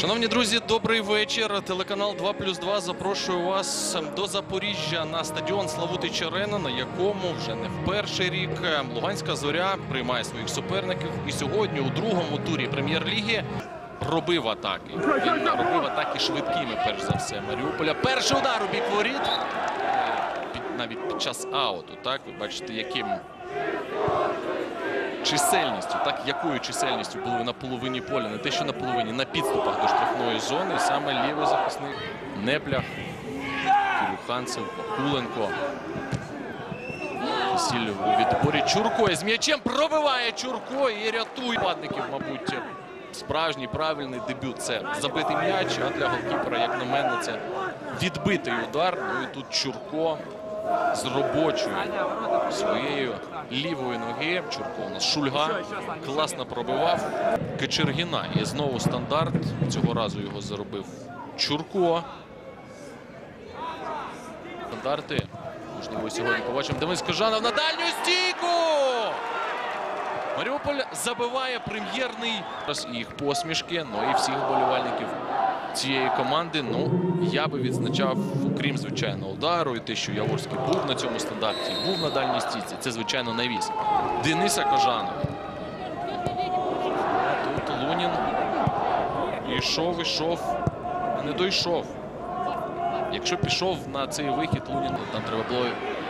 Шановні друзі, добрий вечір. Телеканал 2 плюс 2 запрошує вас до Запоріжжя на стадіон Славутич Арена, на якому вже не в перший рік Луганська зоря приймає своїх суперників. І сьогодні у другому турі прем'єр-ліги робив атаки. Він робив атаки швидкими, перш за все. Маріуполя. Перший удар у бік воріт. Е, Навіть під час ауту. Так, ви бачите, яким чисельністю, так якою чисельністю були на половині поля, не те, що на половині, на підступах до штрафної зони. Саме лівий захисник Неплях, Кирюханцев, Вакуленко. Кисіль у відборі Чурко з м'ячем пробиває Чурко і рятує падників, мабуть. Справжній правильний дебют це забитий м'яч, а для голкіпера, як на мене, це відбитий удар. Ну і тут Чурко з робочою своєю лівої ноги. Чурко у нас Шульга класно пробивав Кичергіна. І знову стандарт. Цього разу його заробив Чурко. Стандарти. Можливо, сьогодні побачимо Денис Кожанов на дальню стійку. Маріуполь забиває прем'єрний Зараз їх посмішки, ну і всіх вболівальників цієї команди. Ну, я би відзначав, окрім звичайно, удару, і те, що Яворський був на цьому стандарті, був на дальній стійці. Це, звичайно, навіс. Дениса Кожанова. Тут Лунін ішов, ішов, а не дойшов. Якщо пішов на цей вихід, Лунін там треба було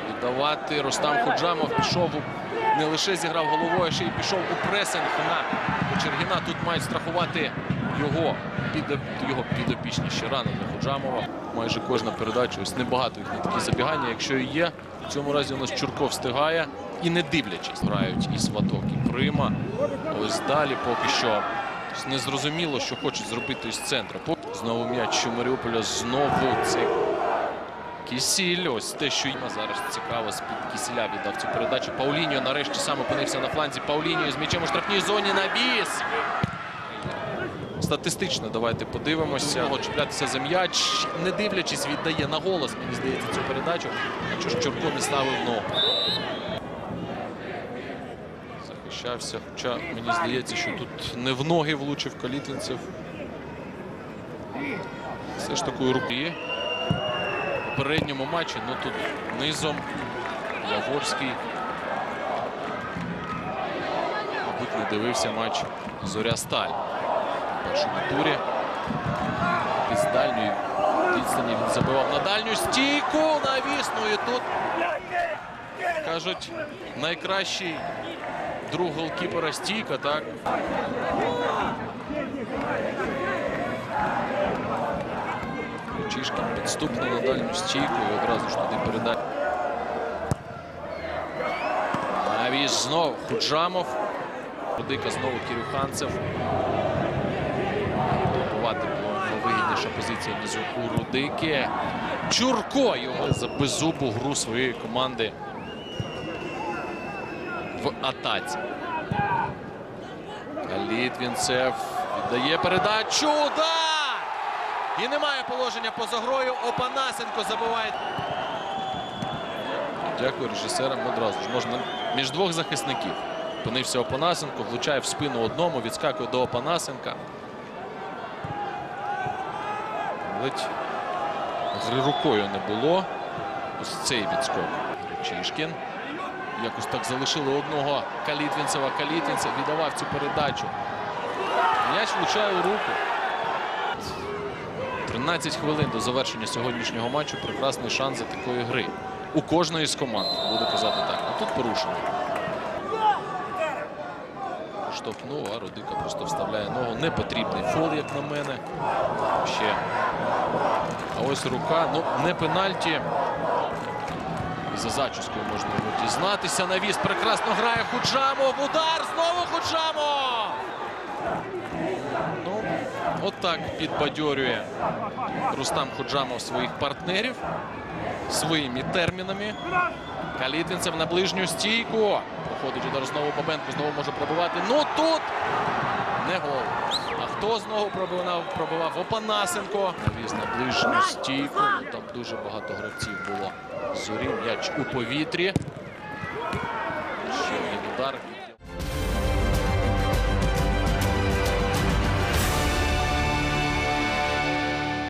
віддавати. Ростам Ходжамов пішов не лише зіграв головою, а ще й пішов у пресинг на Чергіна. Тут мають страхувати його під його підопічні ще рано для Ходжамова. Майже кожна передача. Ось небагато їх на такі забігання. Якщо і є, в цьому разі у нас Чурко встигає і не дивлячись, грають і Сваток, і Прима. Ось далі поки що не зрозуміло, що хочуть зробити із центру. Поки Знову м'яч у Маріуполя. Знову цей Кісіль. Ось те, що їм зараз цікаво, з-під Кісіля віддав цю передачу. Пауліньо нарешті сам опинився на фланзі. Пауліньо з м'ячем у штрафній зоні навіс. Статистично давайте подивимося. Чіплятися за м'яч, не дивлячись, віддає на голос, мені здається, цю передачу. Чого ж Чурко не ставив ногу? Захищався, хоча мені здається, що тут не в ноги влучив Калітвінцев. Все ж такої руки. У попередньому матчі, ну тут низом Яворський. Дивився матч Зоря Сталь першому турі. Із дальньої відстані він забивав на дальню стійку навісну. І тут кажуть, найкращий друг голкіпера стійка, так? Чишкін підступно на дальню стійку і одразу ж туди передає. Навіс знов Худжамов. Рудика знову Кирюханцев. Вигідніша позиція внизу у Рудики. Чурко його за беззубу гру своєї команди в атаці. Літвінцев віддає передачу. Удар! І немає положення поза грою. Опанасенко забиває. Дякую режисерам одразу ж. Можна між двох захисників. Опинився Опанасенко, влучає в спину одному, відскакує до Опанасенка. Ледь гри рукою не було. Ось цей відскок. Чишкін. Якось так залишили одного Калітвінцева. Калітвінцев віддавав цю передачу. М'яч влучає у руку. 13 хвилин до завершення сьогоднішнього матчу. Прекрасний шанс за такої гри. У кожної з команд, буду казати так. А тут порушення. Штовхнув, а Рудика просто вставляє ногу. Непотрібний фол, як на мене. Ще. А ось рука. Ну, не пенальті. За зачіскою можна дізнатися. Навіс прекрасно грає Худжамов. Удар! Знову Худжамов! Отак підбадьорює Рустам Худжамов своїх партнерів своїми термінами. Калітвінцев на ближню стійку. Проходить удар знову Бабенко, знову може пробивати. Ну тут не гол. А хто знову пробивав? Пробивав Опанасенко. Навіз на ближню стійку. Там дуже багато гравців було. Зорі м'яч у повітрі. Ще один удар.